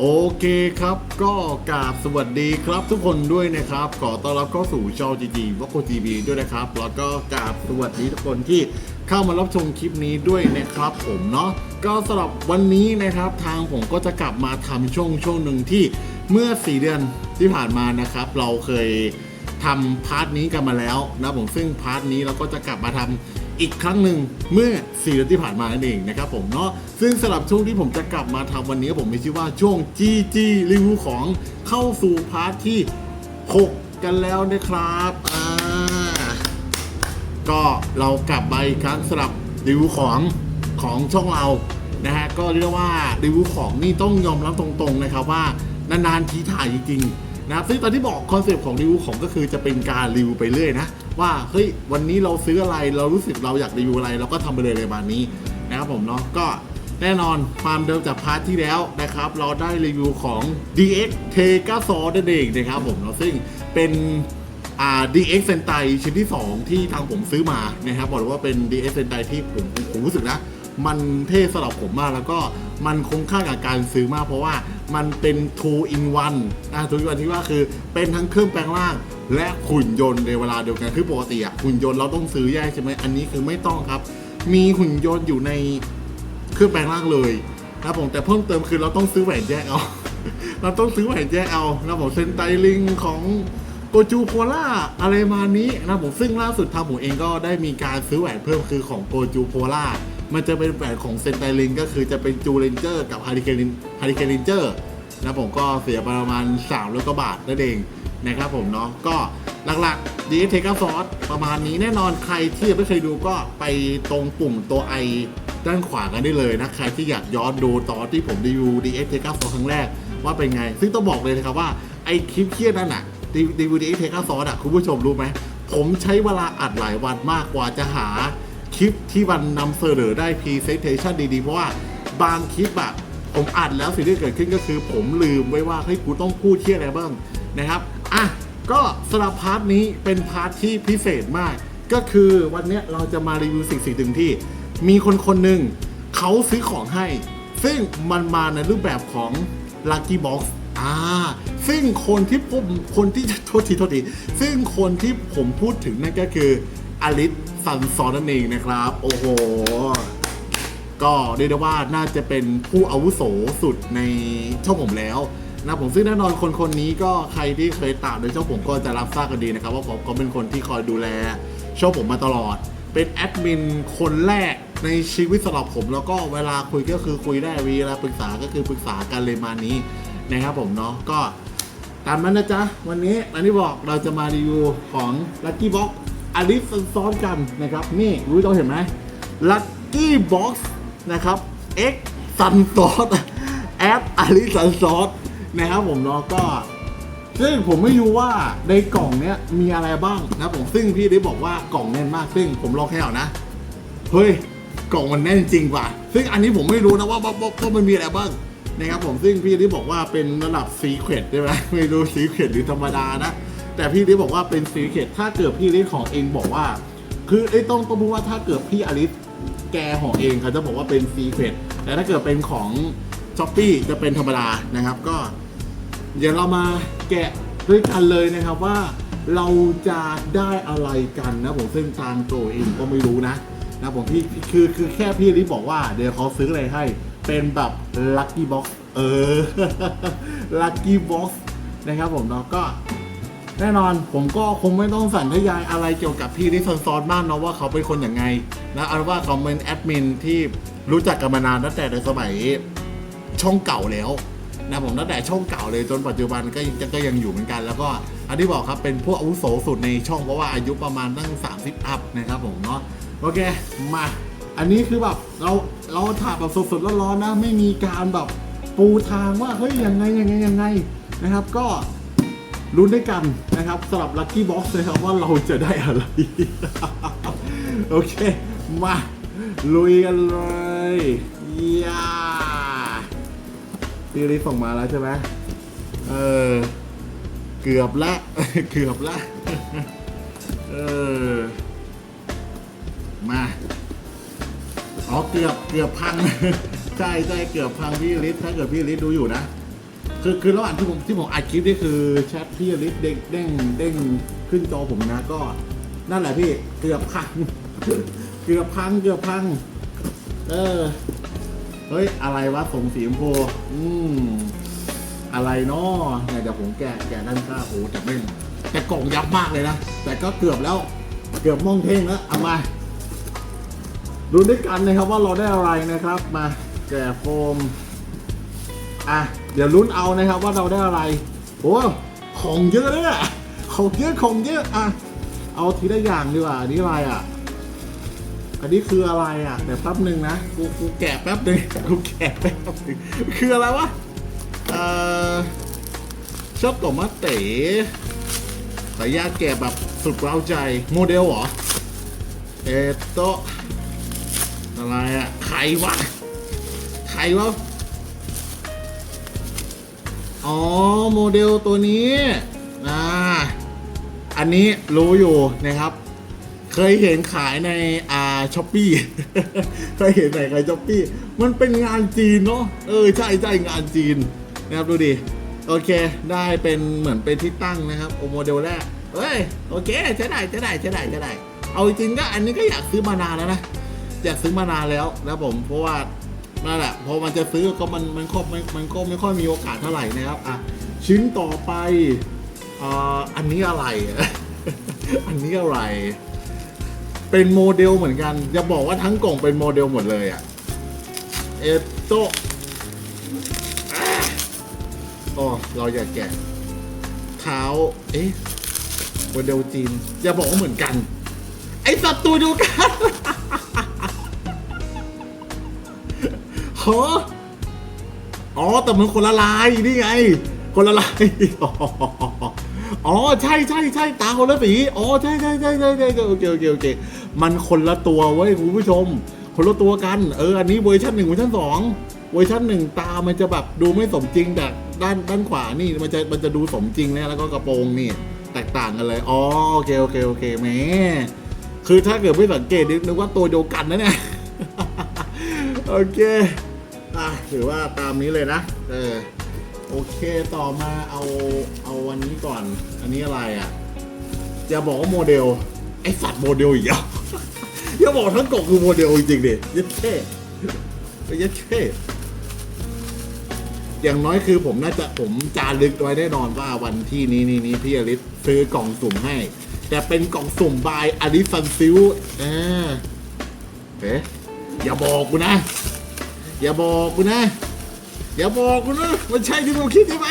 โอเคครับ ก็กราบสวัสดีครับ ทุกคนด้วยนะครับ ขอต้อนรับเข้าสู่ช่องจีจีวอโกจีบีด้วยนะครับ แล้วก็กราบสวัสดีทุกคนที่เข้ามารับชมคลิปนี้ด้วยนะครับ ผมเนาะก็สำหรับวันนี้นะครับ ทางผมก็จะกลับมาทำช่วงช่วงหนึ่งที่เมื่อ 4 เดือนที่ผ่านมานะครับ เราเคยทำพาร์ทนี้กันมาแล้วนะผมซึ่งพาร์ทนี้เราก็จะกลับมาทำ อีกครั้งหนึ่งเมื่อ4เดือนที่ผ่านมานั่นเองนะครับผมเนาะซึ่งสำหรับช่วงที่ผมจะกลับมาทำวันนี้ผมมีชื่อว่าช่วง GG รีวิวของเข้าสู่พาร์ทที่ 6 กันแล้วนะครับอ่าก็เรากลับมาอีกครั้งสำหรับรีวิวของของช่องเรานะฮะก็เรียกว่ารีวิวของนี่ต้องยอมรับตรงๆนะครับว่านานๆทีถ่ายจริงๆนะครับซึ่งตอนที่บอกคอนเซปต์ของรีวิวของก็คือจะเป็นการรีวิวไปเรื่อยนะ ว่าเฮ้ยวันนี้เราซื้ออะไรเรารู้สึกเราอยากรีวิวอะไรเราก็ทำไปเลยในบานนี้นะครับผมเนาะก็แน่นอนความเดิมจากพาร์ทที่แล้วนะครับ เราได้รีวิวของ DX t e g a s o นั่นเองนะครับผมเนาะซึ่งเป็นอ่า DX เซนไตชิ้นที่ 2 ที่ทางผมซื้อมานะครับบอกเลยว่าเป็น DX เซนไตที่ผมผมรู้สึกนะ มันเท่สำหรับผมมากแล้วก็มันคุ้มค่ากับการซื้อมากเพราะว่ามันเป็น two in one นะ two in one ที่ว่าคือเป็นทั้งเครื่องแปลงร่าง และหุ่นยนต์ในเวลาเดียวกันคือปกติอะหุ่นยนต์เราต้องซื้อแยกใช่ไหมอันนี้คือไม่ต้องครับ มีหุ่นยนต์อยู่ในเครื่องแปลงร่างเลยนะผมแต่เพิ่มเติมคือเราต้องซื้อแหวนแยกเอา เราต้องซื้อแหวนแยกเอานะผมเซนไตลิงของโกจูโคล่าอะไรมานี้นะผมซึ่งล่าสุดทางผมเองก็ได้มีการซื้อแหวนเพิ่มคือของโกจูโคล่ามันจะเป็นแหวนของเซนไตลิงก็คือจะเป็นจูเรนเจอร์กับฮาริเคนฮาริเคนเรนเจอร์นะผมก็เสียประมาณ3ร้อยกว่าบาทนั่นเองนะครับผมเนาะก็หลักๆดีเทคซอสประมาณนี้แน่นอนใครที่ยังไม่เคยดูก็ไปตรงปุ่มตัวไอด้านขวากันได้เลยนะ ใครที่อยากย้อนดูตอนที่ผมรีวิว DX t e k a 2ครั้งแรกว่าเป็นไง ซึ่งต้องบอกเลยนะครับว่าไอคลิปเครียดนั่นน่ะรีวิว DX t e k a 2อะคุณผู้ชมรู้ไหม ผมใช้เวลาอัดหลายวันมากกว่าจะหาคลิปที่มันนำเสนอได้ Presentation ดีๆ เพราะว่าบางคลิปอะผมอัดแล้วสิ่งที่เกิดขึ้นก็คือ ผมลืมไว้ว่าเฮ้ยกูต้องพูดเที่ยอะไรบ้างนะครับ อะก็สำหรับพาร์ทนี้เป็นพาร์ทที่พิเศษมาก ก็คือวันเนี้ยเราจะมารีวิวสิ่งสิ่งหนึ่งที่ มีคนคนหนึ่งเขาซื้อของให้ ซึ่งมันมาในรูปแบบของ Lucky Box อ่าซึ่งคนที่ผมคนที่โทษทีโทษทีซึ่งคนที่ผมพูดถึงนั่นก็คืออลิสซันซอนนั่นเองนะครับ โอ้โห ก็เรียกได้ว่าน่าจะเป็นผู้อาวุโสสุดในช่องผมแล้ว นะผมซึ่งแน่นอนคนคนนี้ก็ใครที่เคยตามในช่องผมก็จะรับทราบกันดีนะครับ ว่าผมก็เป็นคนที่คอยดูแลช่องผมมาตลอด เป็นแอดมินคนแรกในชีวิตสำหรับผม แล้วก็เวลาคุยก็คือคุยได้เวลาปรึกษาก็คือปรึกษากันเลยมานี้นะครับผมเนาะก็ตามนั้นนะจ๊ะ วันนี้อันนี้บอกเราจะมารีวิวของ Lucky Box อลิสซ้อนกันนะครับ นี่รู้ต้องเห็นไหม Lucky Box นะครับ X ซันซอสแอปอลิซันซอส นะครับผมเนาะก็ซึ่งผมไม่รู้ว่าในกล่องเนี้ยมีอะไรบ้างนะผมซึ่งพี่ได้บอกว่ากล่องแน่นมากซึ่งผมลองแค่เอานะเฮ้ยกล่องมันแน่นจริงว่ะซึ่งอันนี้ผมไม่รู้นะว่าว่าว่าว่ามันมีอะไรบ้างนะครับผมซึ่งพี่ได้บอกว่าเป็นระดับซีเครตใช่ไหมไม่รู้ซีเครตหรือธรรมดานะแต่พี่ได้บอกว่าเป็นซีเครตถ้าเกิดพี่ลิสของเองบอกว่า คือไอ้ยต้องต้องพูดว่าถ้าเกิดพี่อลิสแกของเองเขาจะบอกว่าเป็นซีเครตแต่ถ้าเกิดเป็นของ ช้อปปี้จะเป็นธรรมดานะครับก็ เดี๋ยวเรามาแกะด้วยกันเลยนะครับว่าเราจะได้อะไรกันนะผมซึ่งทางตัวเองก็ไม่รู้นะนะผมพี่คือคือแค่พี่ริบอกว่า เดี๋ยวเขาซื้ออะไรให้เป็นแบบลัคกี้บ็อกเออลัคกี้บ็อกนะครับผมเนาะก็แน่นอนผมก็คงไม่ต้องสันทยายอะไรเกี่ยวกับพี่ริซันซอนบ้างเนาะว่าเขาเป็นคนอย่างไงนะเอาเป็นว่าเขาเป็นแอดมินที่รู้จักกันมานานตั้งแต่ในสมัย ช่องเก่าแล้วนะผมตั้งแต่ช่องเก่าเลยจนปัจจุบันก็ยังก็ยังอยู่เหมือนกัน แล้วก็อันที่บอกครับเป็นพวกอาวุโสสุดในช่องเพราะว่าอายุประมาณตั้ง 30 อัพนะครับผมเนาะโอเคมาอันนี้คือแบบเราเราถ่ายแบบสดๆร้อนๆนะ ไม่มีการแบบปูทางว่าเฮ้ยยังไงยังไงยังไงนะครับ ก็ลุ้นด้วยกันนะครับสำหรับ Lucky Box นะครับว่าเราจะได้อะไร โอเค มา ลุยกันเลยยา พี่ลิส่งมาแล้วใช่ไหมเออ เกือบละ เกือบละ เออ มา อ๋อ เกือบ เกือบพัง ใช่ใช่เกือบพังพี่ลิศถ้าเกิดพี่ลิศดูอยู่นะ คือ คือระหว่างที่ผมที่ผมอัดคลิปนี่คือแชทพี่ลิสเด้งเด้งเด้งขึ้นจอผมนะ ก็ นั่นแหละพี่ เกือบพัง เกือบพัง เกือบพัง เออ เฮ้ย อะไรวะผมสีชมพูอืม อะไรเนาะเนี่ยเดี๋ยวผมแกะแกะด้านข้างโอ้แต่ไม่แต่กล่องยับมากเลยนะ แต่ก็เกือบแล้ว เกือบมองเท่งแล้ว เอามา ดูด้วยกันนะครับว่าเราได้อะไรนะครับ มาแกะโฟม อะ เดี๋ยวลุ้นเอานะครับว่าเราได้อะไรโอ้ของเยอะเลยอะของเยอะของเยอะอะ เอาทีละอย่างดีกว่านนี้อะไรอะ อันนี้คืออะไรอะ เดี๋ยวแป๊บหนึ่งนะ กูกูแกะแป๊บหนึ่งกูแกะแป๊บหนึ่งคืออะไรวะ เอ่อชอบตัวมาเต๋แต่ยากแกะแบบสุดเร้าใจ โมเดลเหรอ เอโตอะไรอะ ใครวะ ใครวะ อ๋อ โมเดลตัวนี้ อ่า อันนี้รู้อยู่นะครับ เคยเห็นขายในอ่าช้อปปี้เคยเห็นไหนขายช้อปปี้มันเป็นงานจีนเนาะเออใช่ใช่งานจีนนะครับดูดิโอเค ได้เป็นเหมือนเป็นที่ตั้งนะครับโอโมเดลแรกเฮ้ยโอเคใช้ได้ใช้ได้ใช้ได้ใช้ได้ เอาจริงก็อันนี้ก็อยากซื้อมานานแล้วนะอยากซื้อมานานแล้วนะผมเพราะว่านั่นแหละพอมันจะซื้อก็มันมันก็มันก็ไม่ค่อยมีโอกาสเท่าไหร่นะครับอะชิ้นต่อไปอ่าอันนี้อะไร อันนี้อะไร เป็นโมเดลเหมือนกัน อย่าบอกว่าทั้งกล่องเป็นโมเดลหมดเลยอะเอโตะอะอ๋อเราอยากแกะเท้า เอ๊ะโมเดลจีน อย่าบอกว่าเหมือนกัน ไอสัตว์ตัวเดียวกันโหอ๋อ แต่มันคนละลายนี่ไง คนละลาย อ๋อใช่ใช่ใช่ตาคนละสีอ๋อใช่ใช่ใช่ใช่ใช่โอเคโอเคโอเคมันคนละตัวเว้ยคุณผู้ชม คนละตัวกันเอออันนี้เวอร์ชันหนึ่งเวอร์ชันสองเวอร์ชันหนึ่งตามันจะแบบดูไม่สมจริงแต่ด้านด้านขวานี่มันจะมันจะดูสมจริงนะแล้วก็กระโปรงนี่แตกต่างกันเลยอ๋อโอเคโอเคโอเคแหมคือถ้าเกิดไม่สังเกตนึกว่าตัวเดียวกันนะเนี่ยโอเคอะถือว่าตามนี้เลยนะเออ โอเคต่อมาเอาเอาวันนี้ก่อน อันนี้อะไรอะอย่าบอกว่าโมเดล ไอ้สัตว์โมเดลอีกแล้วอย่าบอกทั้งกล่องคือโมเดลจริงๆดิยัดเท่ไปยัดเท่อย่างน้อยคือผมน่าจะผมจารึกไว้แน่นอนว่าวันที่นี้นี้นี้พี่อลิสซื้อกล่องสุ่มให้ แต่เป็นกล่องสุ่มบายอลิสันซิลอ่าเอ๊ะอย่าบอกกูนะ อย่าบอกกูนะ อย่าบอกกูนะมันใช่ที่ผมคิดใช่ไหม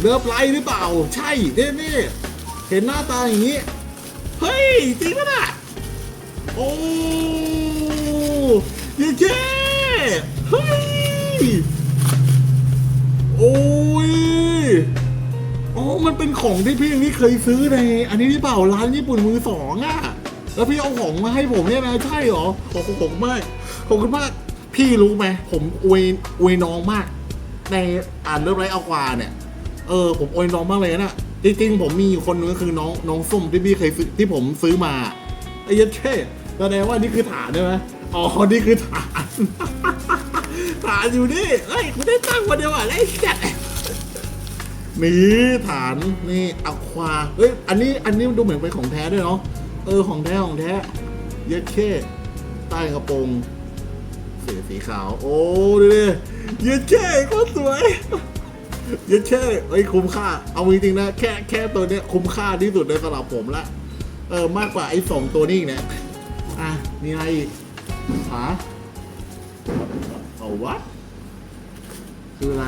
เลิฟไลท์หรือเปล่า ใช่เน่เน่เห็นหน้าตาอย่างนี้ เฮ้ย จริงปะน่ะโอ้ยเจ๊เฮ้ย โอ้ยอ๋อมันเป็นของที่พี่นี่เคยซื้อใน อันนี้หรือเปล่าร้านญี่ปุ่นมือสองอะแล้วพี่เอาของมาให้ผมเนี่ยนะ ใช่เหรอขอบคุณมากขอบคุณมาก พี่รู้ไหมผมอวยอวยน้องมาก ในอ่านเริ่มไรเอากวาเนี่ย เออ ผมอวยน้องมากเลยนะจริงๆผมมีอยู่คนนึงก็คือน้องน้องส้มที่พี่เคยซื้อที่ผมซื้อมาไอ้ยัดเช่แสดงว่านี่คือฐานใช่ไหมอ๋อนี่คือฐานฐานอยู่นี่เฮ้ยคุณได้ตั้งมาเดียวอะแล้วไอ้แกนี่ฐานนี่อควาเฮ้ยอันนี้อันนี้ดูเหมือนเป็นของแท้ด้วยเนาะเออของแท้ของแท้ยัดเช่ใต้กระโปรง สีสีขาว โอ้ดูดิเยัดเช่ก็สวยเยัดเช่เอ้ยคุ้มค่า เอาจริงๆนะ แค่แค่ตัวเนี้ยคุ้มค่าที่สุดในสำหรับผมละ เออมากกว่าไอ้สองตัวนี้อีกเนี่ยอะมีอะไรอีกหาเอาวะคืออะไร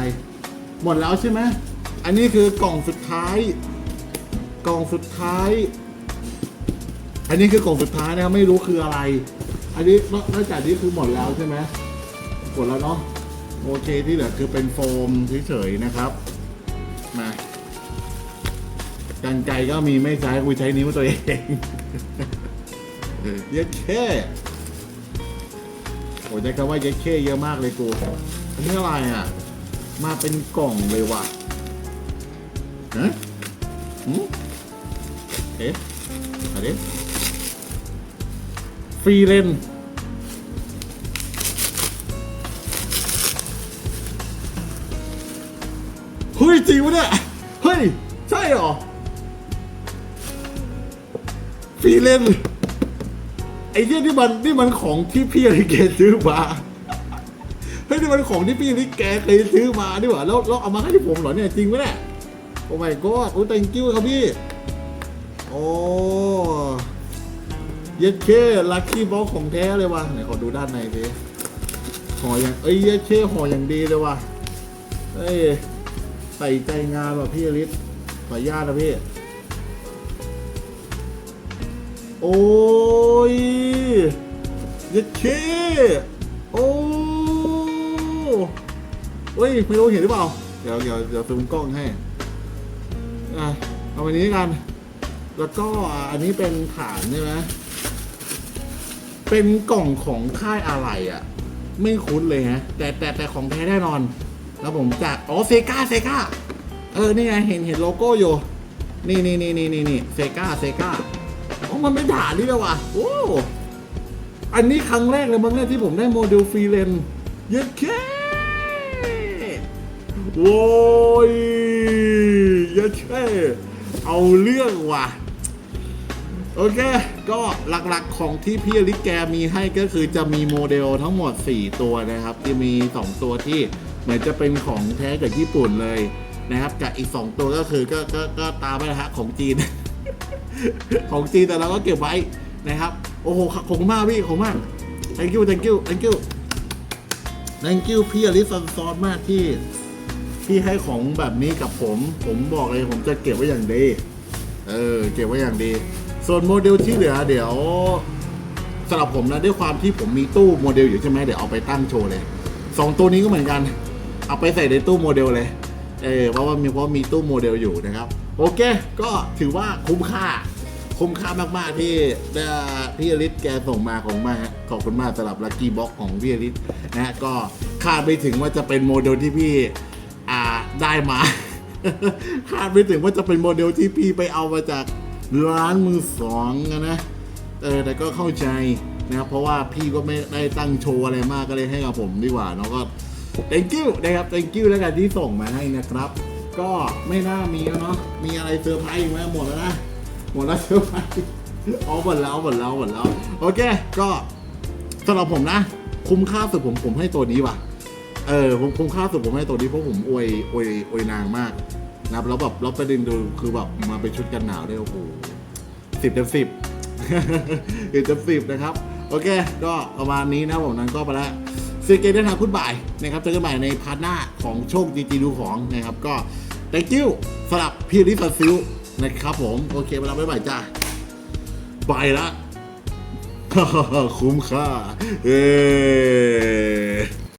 หมดแล้วใช่ไหมอันนี้คือกล่องสุดท้าย กล่องสุดท้าย อันนี้คือกล่องสุดท้ายนะครับไม่รู้คืออะไร อันนี้นอกนอกจากนี้คือหมดแล้วใช่ไหมหมดแล้วเนาะโอเคที่เหลือคือเป็นโฟมเฉยๆนะครับ มากันไกรก็มีไม่ใช้กูใช้นิ้วตัวเองเยอะแค่โอ้ยได้คำว่าเย็ดเข้เยอะมากเลยกูอันนี้อะไรอะ มาเป็นกล่องเลยว่ะฮะหืมเอ๊ะอะไร ฟรีเลนเฮ้ยจริงวะเนี่ย เฮ้ย ใช่เหรอ ฟรีเลนไอ้เหี้ยนี่มันนี่มันของที่พี่อริเกซื้อมาเฮ้ยนี่มันของที่พี่อริเกเคยซื้อมาดิว่าแล้วแล้วเอามาให้ผมเหรอเนี่ยจริงไหมเนี่ยโอ้ my god โอ้ thank you ครับพี่ โอ้ เย็ดเคลัคกี้บ็อกของแท้เลยว่ะไหนขอดูด้านในดิห่ออย่างเอ้ยเย็ดเคห่ออย่างดีเลยว่ะเอ้ยใส่ใจงานว่ะพี่อลิศขออนุญาตนะพี่ โอ้ยเย็ดเคโอ้เฮ้ยไม่รู้เห็นหรือเปล่า เดี๋ยวเดี๋ยวเดี๋ยวซูมกล้องให้อะเอาวันนี้กัน แล้วก็อันนี้เป็นฐานใช่ไหม เป็นกล่องของค่ายอะไรอะ ไม่คุ้นเลยฮะ แต่แต่แต่ของแท้แน่นอน แล้วผมจะอ๋อเซกาเซกาเออ นี่ไง เห็นเห็นโลโก้อยู่ นี่นี่นี่นี่นี่นี่เซกาเซกาอ๋อมันเป็นฐานนี่แล้วว่ะ โอ้ อันนี้ครั้งแรกเลยมั้งเนี่ยที่ผมได้โมเดลฟรีเลนเย็ดแค่โว้ยเย็ดแค่เอาเรื่องว่ะ โอเค ก็หลักๆของที่พี่อลิแกมีให้ก็คือจะมีโมเดลทั้งหมด 4 ตัวนะครับที่มี 2 ตัวที่เหมือนจะเป็นของแท้จากญี่ปุ่นเลยนะครับกับอีก 2 ตัวก็คือก็ก็ก็ตามไปนะฮะของจีน ของจีนแต่เราก็เก็บไว้นะครับ โอ้โหขอบคุณมากพี่ขอบคุณมาก thank you thank you thank you thank you พี่อลิซันซอนมากที่ที่ให้ของแบบนี้กับผม ผมบอกเลยผมจะเก็บไว้อย่างดี เออ เก็บไว้อย่างดี ส่วนโมเดลที่เหลือเดี๋ยวสำหรับผมนะด้วยความที่ผมมีตู้โมเดลอยู่ใช่ไหมเดี๋ยวเอาไปตั้งโชว์เลยสองตัวนี้ก็เหมือนกัน เอาไปใส่ในตู้โมเดลเลยเออเพราะว่ามีเพราะมีตู้โมเดลอยู่นะครับ โอเค ก็ถือว่าคุ้มค่า คุ้มค่ามาก ๆ ที่พี่อลิศแกส่งมาของมาขอบคุณมากสำหรับลัคกี้บ็อกของพี่อลิศนะฮะก็คาดไม่ถึงว่าจะเป็นโมเดลที่พี่อ่าได้มาคาดไม่ถึงว่าจะเป็นโมเดลที่พี่ไปเอามาจาก ร้านมือสองอะนะเออแต่ก็เข้าใจนะครับเพราะว่าพี่ก็ไม่ได้ตั้งโชว์อะไรมากก็เลยให้กับผมดีกว่าเนาะก็ thank you นะครับ thank you แล้วกันที่ส่งมาให้นะครับ ก็ไม่น่ามีแล้วเนาะมีอะไรเซอร์ไพรส์อีกไหมหมดแล้วนะหมดแล้วเซอร์ไพรส์เอาหมดแล้วหมดแล้วหมดแล้วโอเค ก็สำหรับผมนะ คุ้มค่าสุดผมผมให้ตัวนี้ว่ะเออผมคุ้มค่าสุดผมให้ตัวนี้เพราะผมอวยอวยอวยนางมากนะครับแล้วแบบแล้วประเด็นดูคือแบบมา เป็นชุดกันหนาวได้โอ้โหสิบเต็มสิบสิบเต็มสิบนะครับ โอเค ก็ประมาณนี้นะผมนั้นก็ไปแล้วซีเกมได้ทางคุณบ่ายนะครับเจอกันใหม่ในพาร์ทหน้าของโชคดีจีดูของนะครับก็ thank you สำหรับพี่ริฟัซิลนะครับผม โอเคเวลาบ๊ายบายจ้าไปละคุ้มค่าเอ